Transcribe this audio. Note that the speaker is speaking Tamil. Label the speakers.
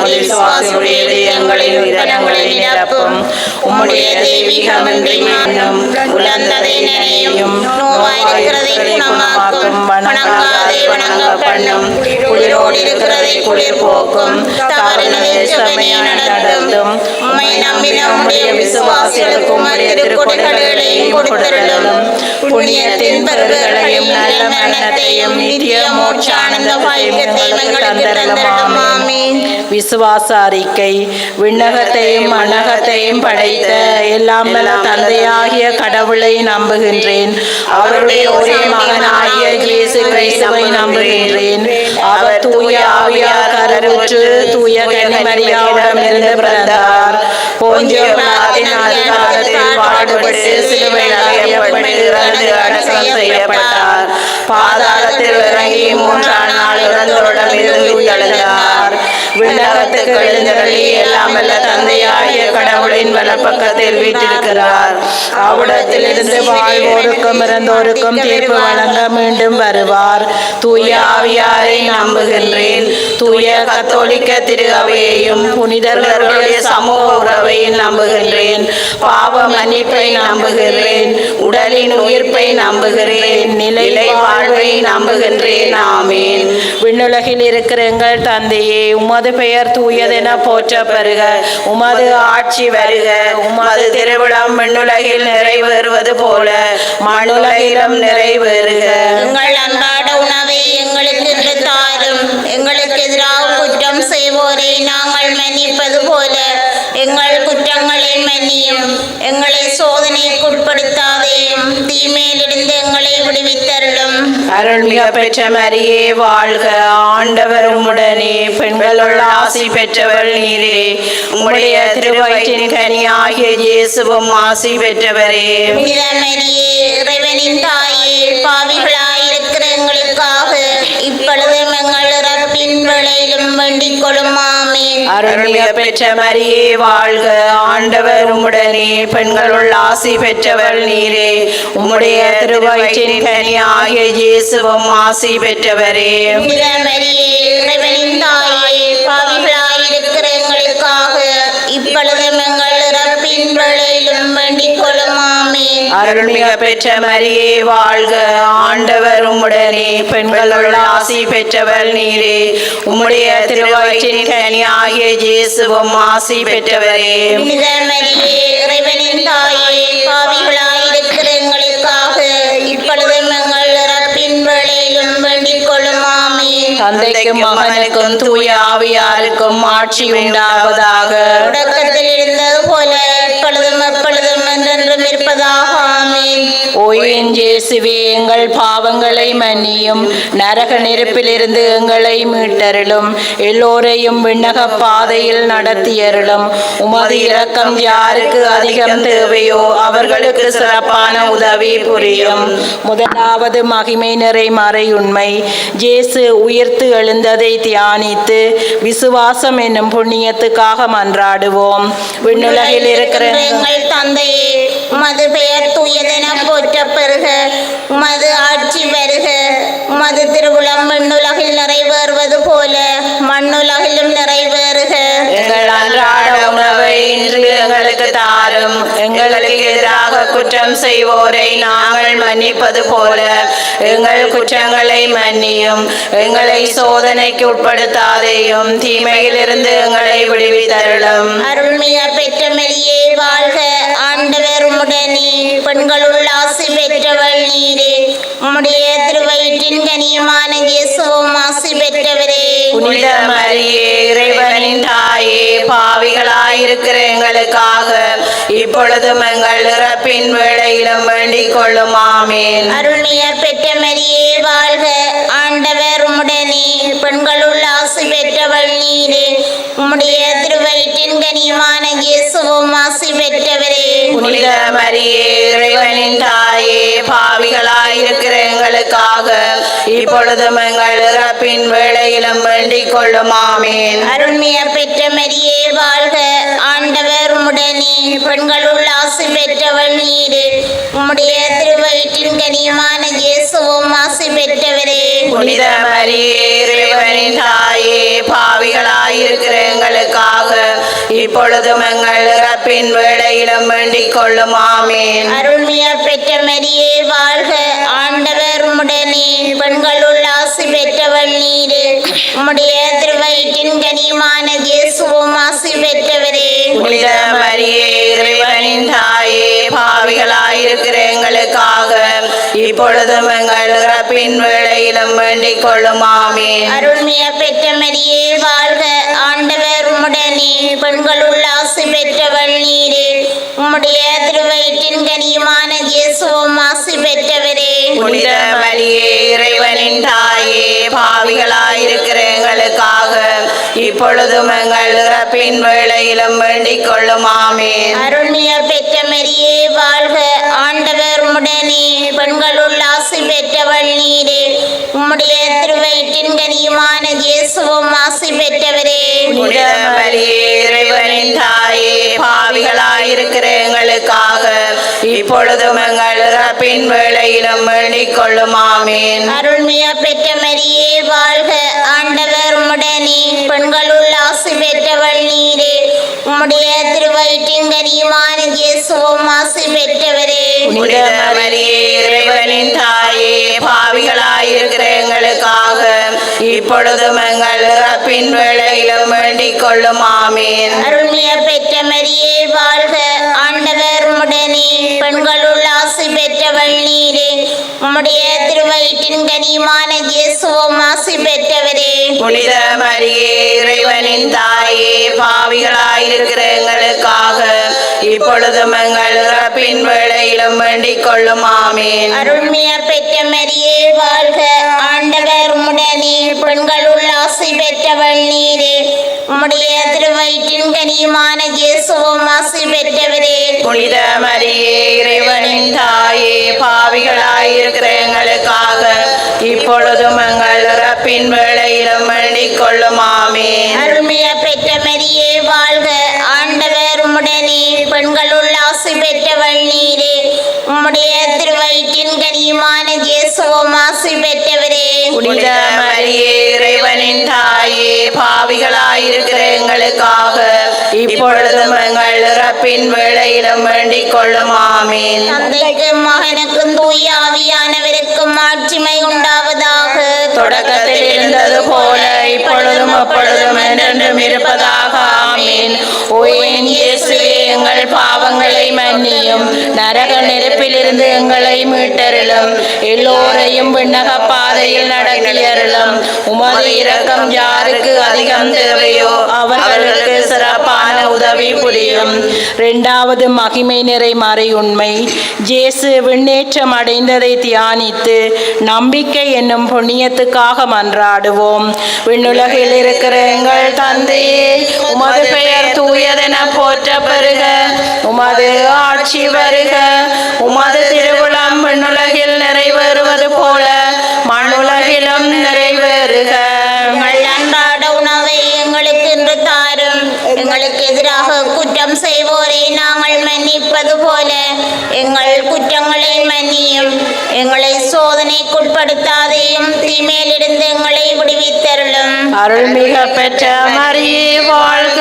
Speaker 1: உமது விசுவாசியுடைய இதயங்களின் உயிரங்களை நிரப்பும். உம்முடைய தெய்வீகமின்றி வணங்காதே வணங்க பண்ணும். குளிரோடு இருக்கிறதை குளிர் போக்கும் தவறினதை நடத்தும். உம்மை நம்பின உம்முடைய விசுவாசிகளுக்கு உமது திருக்கொடைகளையும் கொடுத்தருளும். புண்ணியத்தின் பெருகளையும் நல்ல மரணத்தையும் நித்திய மோட்சானந்த
Speaker 2: விசுவாச அறிக்கை விண்ணகத்தையும் மண்ணகத்தையும் படைத்த எல்லாம் தந்தையாகிய கடவுளை நம்புகின்றேன். அவருடைய ஒரே மகனாகிய இயேசு கிறிஸ்துவை நம்புகின்றேன். அவர் தூய ஆவியார் கருவுற்று தூய கன்னிமரியாவிடம் இருந்து பிறந்தார். பாடுபட்டு சிலுவையில் செய்யப்பட்டார். பாதாளத்தில் இறங்கி மூன்றாம் நாள் இறந்தோரிடம் இருந்து உயிர்த்தெழுந்தார் விண்ணகத்துக்கு எழுந்தருளி எல்லாம் வல்ல தந்தையாகிய கடவுளின் வலப்பக்கத்தில் வீட்டிருக்கிறார் அவ்விடத்தில் இருந்து வாழ்வோருக்கும் இறந்தோருக்கும் தீர்ப்பு வழங்க மீண்டும் வருவார். தூய ஆவியாரை நம்புகின்றேன். தூய கத்தோலிக்க திரு அவையையும் புனிதர்களுடைய சமூக உறவையும் நம்புகின்றேன். பாவ மன்னிப்பை நம்புகிறேன். உடலின் உயிர்ப்பை நம்புகிறேன். நிலையிலை வாழ்வை நம்புகின்றேன். ஆமேன். விண்ணுலகில் இருக்கிற எங்கள் தந்தையே உமது பெயர் தூயதென போற்றப்பெறுக. உமது ஆட்சி வர வருக. உமது திருவிழம் மண்ணுலகில் நிறைவேறுவது போல மண்ணுலகிலும் நிறைவேறுக.
Speaker 1: எங்கள் அன்றாட உணவை எங்களுக்கு இன்று தாரும் எங்களுக்கு எதிராக குற்றம் செய்வோரை நாங்கள் மன்னிப்பது போல எங்கள் குற்றங்களை மன்னியும். எங்களை சோதனைக்கு உட்படுத்தாதேயும் தீமையிலிருந்து
Speaker 2: அருள்மிக பெற்ற மரியே வாழ்க. ஆண்டவர் உம்முடனே பெண்களுள் ஆசி பெற்றவள் நீரே. உம்முடைய திருவயிற்றின் கனியாகிய இயேசுவும் ஆசி பெற்றவரே.
Speaker 1: இறைவனின் தாயே ஆமென்
Speaker 2: பெற்ற மரியே வாழ்க. ஆண்டவர் உம்முடனே பெண்களுள் ஆசி பெற்றவர் நீரே. உம்முடைய திருவயிற்றின் கனியாகிய இயேசுவும் ஆசி பெற்றவரே.
Speaker 1: மரியே இறைவனின் தாயே.
Speaker 2: அருள்மிக பெற்ற மரியே வாழ்க. ஆண்டவர் உம்முடனே. பெண்களுள் ஆசி பெற்றவர் நீரே. உம்முடைய திருவயிற்றின் கனியாகிய இயேசுவும் ஆசி பெற்றவரே.
Speaker 1: இறைவனின் தாயே எங்களுக்காக இப்பொழுதும் எங்கள் இறப்பின் வேளையிலும் வேண்டிக்
Speaker 2: தந்தைக்கும் மகனுக்கும் தூய ஆவியாருக்கும் ஆட்சி உண்டாவதாக.
Speaker 1: தொடக்கத்தில் இருந்தது போல என்றென்றும் இருப்பதாக
Speaker 2: எங்கள் பாவங்களை மன்னியும். நரக நெருப்பிலிருந்து எங்களை மீட்டருளும். எல்லோரையும் விண்ணக பாதையில் நடத்தியருளும். உமது இரக்கம் யாருக்கு அதிகம் தேவையோ அவர்களுக்கு சிறப்பான உதவி புரியும். முதலாவது மகிமை நிறை மறை உண்மை ஜேசு உயிர்த்து எழுந்ததை தியானித்து விசுவாசம் என்னும் புண்ணியத்துக்காக மன்றாடுவோம். விண்ணுலகில் இருக்கிற
Speaker 1: எங்கள் தந்தையே உமது பெயர் தூயதென போற்ற பெறுக உமது ஆட்சி வருக. உமது திருவுளம் மண்ணுலகில் நிறைவேறுவது போல மண்ணுலகிலும் நிறைவேறுக.
Speaker 2: எங்கள் அன்றாட உணவை இன்று எங்களுக்கு தாரும். எங்களுக்கு எதிராக குற்றம் செய்வோரை நாங்கள் மன்னிப்பது போல எங்கள் குற்றங்களை மன்னியும். எங்களை சோதனைக்கு உட்படுத்தாதேயும் தீமையிலிருந்து எங்களை விடுவித்தருளும்.
Speaker 1: அருள்மிக பெற்ற மெரியே வாழ்க. ஆண்டவர் பெண்களுள் ஆசி பெற்றவள் நீரே. உம்முடைய திருவயிற்றின் கனியமான இயேசுவும் ஆசி பெற்றவரே.
Speaker 2: புனித மரியே இறைவனின் தாயே பாவிகளாயிருக்கிற எங்களுக்காக இப்பொழுதும் எங்கள் இறப்பின் வேளையிலும் வேண்டிக் கொள்ளும் ஆமீன்.
Speaker 1: அருள்மிக பெற்ற மரியே வாழ்க. ஆண்டவர் உம்முடனே. பெண்களுள் ஆசி பெற்றவள் நீரே. உம்முடைய
Speaker 2: புனித மரியே இறைவனின் தாயே பாவிகளாயிருக்கிற எங்களுக்காக இப்பொழுதும் எங்கள் இறப்பின் வேளையிலும் வேண்டிக் கொள்ளும் ஆமீன்.
Speaker 1: அருள்மிய பெற்ற மரியே வாழ்க. ஆண்டவர் உம்முடனே பெண்களுள் ஆசி பெற்றவள் நீரே. உம்முடைய திருவயிற்றின் கனியமான இயேசுவும் ஆசி பெற்றவரே.
Speaker 2: புனித மரியே இறைவனின் தாயே பாவிகளாயிருக்கிற எங்களுக்காக இப்பொழுதும் எங்கள் இறப்பின் வேளையிலும் வேண்டிக் கொள்ளும். ஆமீன்.
Speaker 1: அருள்மியா பெற்ற மரியே வாழ்க ஆண்டவர் உடனே பெண்களுள் ஆசி பெற்றவள் நீரே. உம்முடைய திருவயிற்றின் கனியுமான இயேசுவும் ஆசி பெற்றவரே.
Speaker 2: புனித மரியே இறைவனின் தாயே பாவிகளாயிருக்கிற எங்களுக்காக இப்பொழுதும் எங்கள் இறப்பின் வேளையிலும் வேண்டிக் கொள்ளும். ஆமீன்.
Speaker 1: அருள்மியா பெற்ற மரியே வாழ்க உம்முடனே பெண்களுள் ஆசி பெற்றவள் நீரே. உம்முடைய திருவயிற்றின் கனியுமான இயேசுவும் ஆசி பெற்றவரே.
Speaker 2: புனித மரியே இறைவனின் தாயே பாவிகளாயிருக்கிற எங்களுக்காக இப்பொழுதும் எங்கள் இறப்பின் வேளையிலும் வேண்டிக் கொள்ளும் ஆமீன்
Speaker 1: அருள்மியா பெற்ற மரியே வாழ்க ஆண்டவர் உம்முடனே பெண்களுள் ஆசி பெற்றவள் நீரே. உம்முடைய திருவயிற்றின் கனியுமான இயேசுவும் ஆசி பெற்றவரே.
Speaker 2: இறைவனின் தாயே பாவிகளாயிருக்கிற எங்களுக்காக இப்பொழுதும் எங்கள் இறப்பின் வேளையிலும் வேண்டிக் கொள்ளும் ஆமீன்
Speaker 1: அருள்மியா பெற்ற மரியே வாழ்க ஆண்டவர் உம்முடனே. பெண்களுள் ஆசி பெற்றவள் நீரே. உம்முடைய திருவயிற்றின் கனியுமான இயேசுவும் ஆசி பெற்றவரே.
Speaker 2: இறைவனின் தாயே பாவிகளாயிருக்கிற எங்களுக்காக இப்பொழுதும் எங்கள் இறப்பின் வேளையிலும் வேண்டிக் கொள்ளும் ஆமீன்.
Speaker 1: அருள்மியா பெற்ற மரியே வாழ்க. ஆண்டவர் உம்முடனே பெண்களுள் ஆசி பெற்றவள் நீரே. உம்முடைய திருவயிற்றின் கனியுமான இயேசுவும் ஆசி பெற்றவரே.
Speaker 2: புனித மரியே இறைவனின் தாயே பாவிகளாயிருக்கிற எங்களுக்காக இப்பொழுதும் எங்கள் இறப்பின் வேளையிலும் வேண்டிக் கொள்ளும் ஆமேன்.
Speaker 1: அருள்மியா பெற்ற மரியே வாழ்க. ஆண்டவர் உம்முடனே பெண்களுள் ஆசி பெற்றவள் நீரே. உம்முடைய திருவயிற்றின் கனியுமான இயேசுவும் ஆசி பெற்றவரே.
Speaker 2: புனித மரியே இறைவனின் தாயே பாவிகளாயிருக்கிற எங்களுக்காக இப்பொழுதும் எங்கள் இறப்பின் வேளையிலும் வேண்டிக் கொள்ளும் ஆமீன்
Speaker 1: அருள்மியா பெற்ற மரியே வாழ்க. ஆண்டவர் உம்முடனே பெண்களுள் ஆசி பெற்றவள் நீரே. உம்முடைய திருவயிற்றின் கனியுமான இயேசுவும் ஆசி பெற்றவரே.
Speaker 2: புனித மரியே இறைவனின் தாயே பாவிகளாயிருக்கிற எங்களுக்காக. இப்பொழுதும் எங்கள் இறப்பின் வேளையிலும் வேண்டிக் கொள்ளும் ஆமீன்.
Speaker 1: தந்தைக்கும் மகனுக்கும் தூய ஆவியானவருக்கும் மாட்சிமை உண்டாவதாக.
Speaker 2: தொடக்கத்தில் இருந்தது போல இப்பொழுதும் அப்பொழுதும் என்றென்றும் இருப்பதாக. இயேசுவே எங்கள் பாவங்களை மன்னியும். நரக நெருப்பிலிருந்து எங்களை மீட்டருளும். எல்லோரையும் விண்ணக பாதையில் நடக்கியருளும் உமது இரக்கம் யாருக்கு அதிகம் தேவையோ அவர்களுக்கு சிறப்பான உதவி புரியும்.
Speaker 3: இரண்டாவது மகிமை நிறை மறை உண்மை ஜேசு விண்ணேற்றம் அடைந்ததை தியானித்து நம்பிக்கை என்னும் புண்ணியத்துக்காக மன்றாடுவோம். விண்ணுலகில் இருக்கிற எங்கள் தந்தையே உமது பெயர் தூயதென போற்ற பெறுக உமது ஆட்சி வருக. உமது திருவிழம் விண்ணுலகில் நிறைவேறுவது போல மண்ணுலகிலும் நிறைவேறுக.
Speaker 1: அன்றாட உணவை எங்களுக்கு இன்று தாரும். எங்களுக்கு எதிராக குற்றம் செய்வோரை நாங்கள் மன்னிப்பது போல எங்கள் குற்றங்களை மன்னியும். எங்களை சோதனைக்குட்படுத்தாதையும் தீமையிலிருந்து எங்களை விடுவித்தருளும்.
Speaker 3: அருள்மிக பெற்ற மரியே வாழ்க.